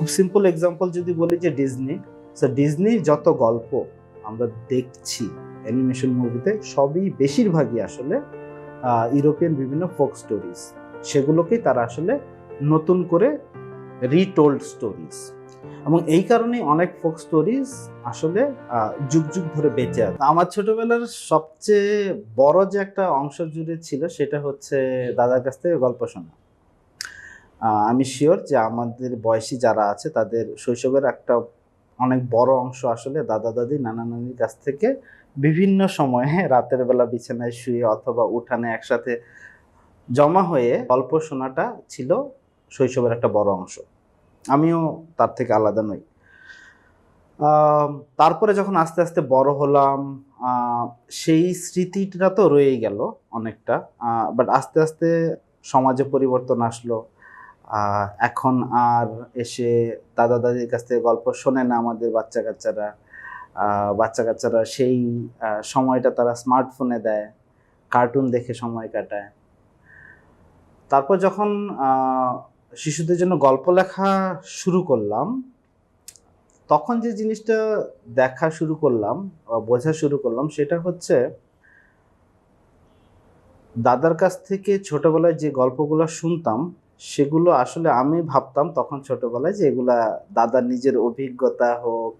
খুব simple example যদি বলি যে ডিজনি সো ডিজনির যত গল্প আমরা দেখছি অ্যানিমেশন মুভিতে সবই বেশিরভাগই আসলে ইউরোপিয়ান বিভিন্ন ফোক স্টোরিজ সেগুলোকেই তারা আসলে নতুন করে রিটোল্ড স্টোরিজ এবং এই কারণেই অনেক ফোক স্টোরিজ আসলে যুগ যুগ ধরে বেঁচে আছে। আমার ছোটবেলার সবচেয়ে বড় যে একটা অংশ জুড়ে ছিল, সেটা হচ্ছে দাদার কাছ থেকে গল্প শোনা। আমি শিওর যে আমাদের বয়সী যারা আছে, তাদের শৈশবের একটা অনেক বড় অংশ আসলে দাদা, দাদি, নানা নানির কাছ থেকে বিভিন্ন সময়ে রাতের বেলা বিছানায় শুয়ে অথবা উঠানে একসাথে জমা হয়ে গল্প শোনাটা ছিল শৈশবের একটা বড় অংশ। আমিও তার থেকে আলাদা নই। তারপরে যখন আস্তে আস্তে বড় হলাম সেই স্মৃতিটা তো রয়েই গেল অনেকটা বাট আস্তে আস্তে সমাজে পরিবর্তন আসলো। এখন আর এসে দাদা দাদির কাছ থেকে গল্প শোনে না আমাদের বাচ্চা কাচ্চারা বাচ্চা কাচ্চারা সেই সময়টা তারা স্মার্টফোনে দেয় কার্টুন দেখে সময় কাটায়। তারপর যখন শিশুদের জন্য গল্প লেখা শুরু করলাম, তখন যে জিনিসটা দেখা শুরু করলাম বোঝা শুরু করলাম, সেটা হচ্ছে দাদার কাছ থেকে ছোটবেলায় যে গল্পগুলো শুনতাম সেগুলো আসলে আমি ভাবতাম তখন ছোটবেলায় যে এগুলা দাদার নিজের অভিজ্ঞতা হোক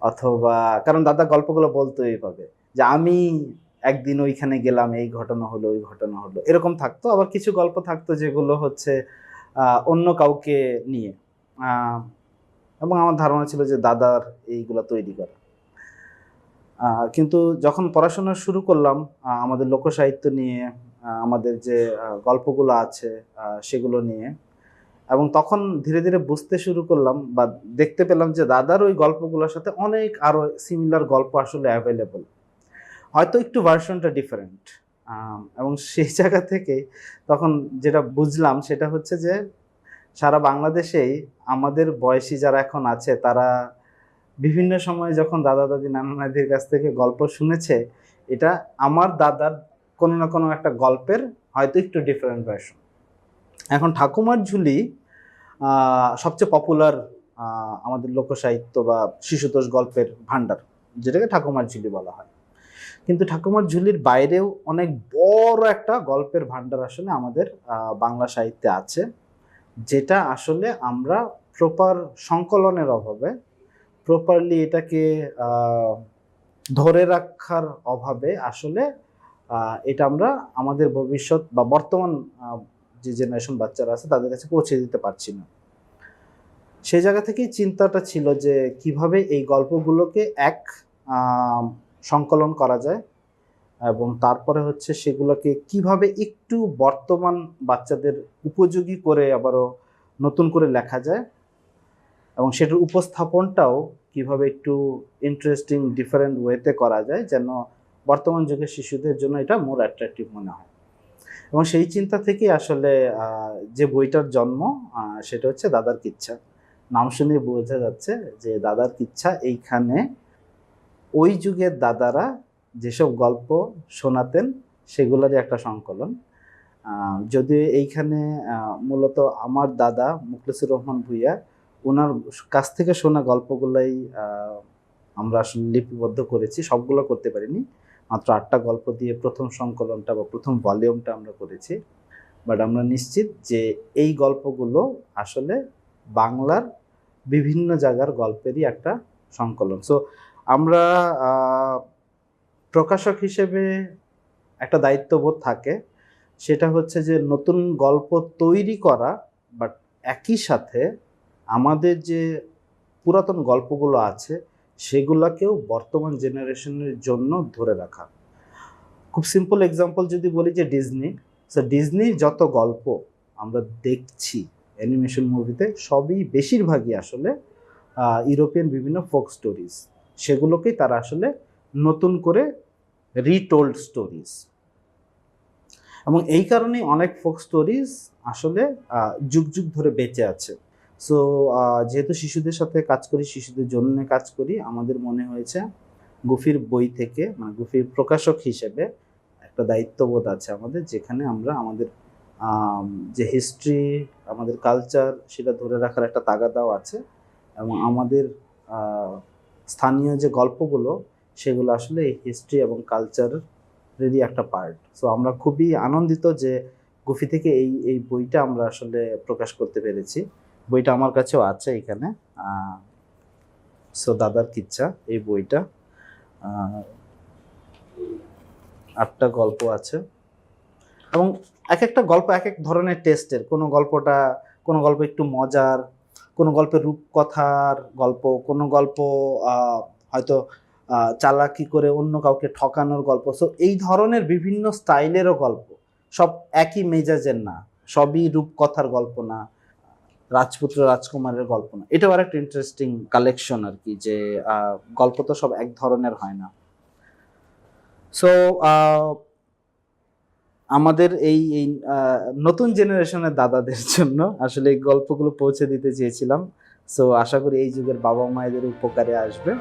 অথবা, কারণ দাদা গল্পগুলো বলতো এইভাবে যে আমি একদিন ওইখানে গেলাম, এই ঘটনা হলো, ওই ঘটনা হলো, এরকম থাকতো। আবার কিছু গল্প থাকতো যেগুলো হচ্ছে অন্য কাউকে নিয়ে। এবং আমার ধারণা ছিল যে দাদার এইগুলো তৈরি করা। কিন্তু যখন পড়াশোনা শুরু করলাম আমাদের লোকসাহিত্য নিয়ে আমাদের যে গল্পগুলো আছে সেগুলো নিয়ে। এবং তখন ধীরে ধীরে বুঝতে শুরু করলাম বা দেখতে পেলাম যে দাদার ওই গল্পগুলোর সাথে অনেক আরও সিমিলার গল্প আসলে অ্যাভেলেবল হয়তো একটু ভার্সনটা ডিফারেন্ট এবং সেই জায়গা থেকে তখন যেটা বুঝলাম সেটা হচ্ছে যে, সারা বাংলাদেশেই আমাদের বয়সী যারা এখন আছে, তারা বিভিন্ন সময় যখন দাদা, দাদি, নানা নাদির কাছ থেকে গল্প শুনেছে, এটা আমার দাদার কোনো না কোনো একটা গল্পের হয়তো একটু ডিফারেন্ট ভার্সন এখন ঠাকুমার ঝুলি সবচেয়ে পপুলার আমাদের লোকসাহিত্য বা শিশুতোষ গল্পের ভাণ্ডার, যেটাকে ঠাকুমার ঝুলি বলা হয়। কিন্তু ঠাকুমার ঝুলির বাইরেও অনেক বড় একটা গল্পের ভাণ্ডার আসলে আমাদের বাংলা সাহিত্যে আছে, যেটা আসলে আমরা প্রপার সংকলনের অভাবে প্রপারলি এটাকে ধরে রাখার অভাবে আসলে এটা আমরা আমাদের ভবিষ্যৎ বা বর্তমান যে জেনারেশন বাচ্চারা আছে, তাদের কাছে পৌঁছে দিতে পারছি না। সেই জায়গা থেকেই চিন্তাটা ছিল যে কীভাবে এই গল্পগুলোকে এক সংকলন করা যায় এবং তারপরে হচ্ছে সেগুলোকে কীভাবে একটু বর্তমান বাচ্চাদের উপযোগী করে আবারও নতুন করে লেখা যায় এবং সেটার উপস্থাপনটাও কীভাবে একটু ইন্টারেস্টিং ডিফারেন্ট ওয়েতে করা যায় যেন বর্তমান যুগের শিশুদের জন্য এটা মোর অ্যাট্রাকটিভ মনে হয়। এবং সেই চিন্তা থেকেই আসলে যে বইটার জন্ম সেটা হচ্ছে দাদার কিচ্ছা। নাম শুনে বোঝা যাচ্ছে যে দাদার কিচ্ছা এইখানে ওই যুগের দাদারা যেসব গল্প শোনাতেন সেগুলোরই একটা সংকলন। যদিও এইখানে মূলত আমার দাদা মুখলেসুর রহমান ভুইয়া ওনার কাছ থেকে শোনা গল্পগুলাই আমরা আসলে লিপিবদ্ধ করেছি, সবগুলো করতে পারিনি। মাত্র আটটা গল্প দিয়ে প্রথম সংকলনটা বা প্রথম ভলিউমটা আমরা করেছি। বাট আমরা নিশ্চিত যে এই গল্পগুলো আসলে বাংলার বিভিন্ন জায়গার গল্পেরই একটা সংকলন। সো আমরা প্রকাশক হিসেবে একটা দায়িত্ববোধ থাকে। সেটা হচ্ছে যে নতুন গল্প তৈরি করা, বাট একই সাথে আমাদের যে পুরাতন গল্পগুলো আছে সেগুলোকেও বর্তমান জেনারেশনের জন্য ধরে রাখা। খুব সিম্পল এক্সাম্পল যদি বলি যে ডিজনি সো ডিজনির যত গল্প আমরা দেখছি অ্যানিমেশন মুভিতে সবই বেশিরভাগই আসলে ইউরোপিয়ান বিভিন্ন ফোক স্টোরিজ সেগুলোকেই তারা আসলে নতুন করে রিটোল্ড স্টোরিজ এবং এই কারণেই অনেক ফোক স্টোরিজ আসলে যুগ যুগ ধরে বেঁচে আছে। সো যেহেতু শিশুদের সাথে কাজ করি, শিশুদের জন্য কাজ করি, আমাদের মনে হয়েছে গুফির বই থেকে মানে গুফির প্রকাশক হিসেবে একটা দায়িত্ববোধ আছে আমাদের, যেখানে আমরা আমাদের যে হিস্ট্রি আমাদের কালচার সেটা ধরে রাখার একটা তাগাদাও আছে এবং আমাদের স্থানীয় যে গল্পগুলো, সেগুলো আসলে এই হিস্ট্রি এবং কালচারেরই একটা পার্ট সো আমরা খুবই আনন্দিত যে গুফি থেকে এই এই বইটা আমরা আসলে প্রকাশ করতে পেরেছি। বইটা আমার কাছেও আছে এখানে। সো দাদার কিচ্ছা এই বইটা। আটটা গল্প আছে। এবং এক একটা গল্প এক এক ধরনের টেস্টের। কোনো গল্পটা, কোনো গল্প একটু মজার, কোনো গল্পের রূপকথার গল্প, কোনো গল্প হয়তো চালাকি করে অন্য কাউকে ঠকানোর গল্প। সো এই ধরনের বিভিন্ন স্টাইলেরও গল্প। সব একই মেজাজের না। সবই রূপকথার গল্প না। রাজপুত্র রাজকুমারের গল্প না। এটাও আর একটা ইন্টারেস্টিং কালেকশন আর কি যে গল্প তো সব এক ধরনের হয় না। সো আমাদের এই এই নতুন জেনারেশনের দাদাদের জন্য আসলে এই গল্পগুলো পৌঁছে দিতে চেয়েছিলাম। সো আশা করি এই যুগের বাবা মায়েদের উপকারে আসবে।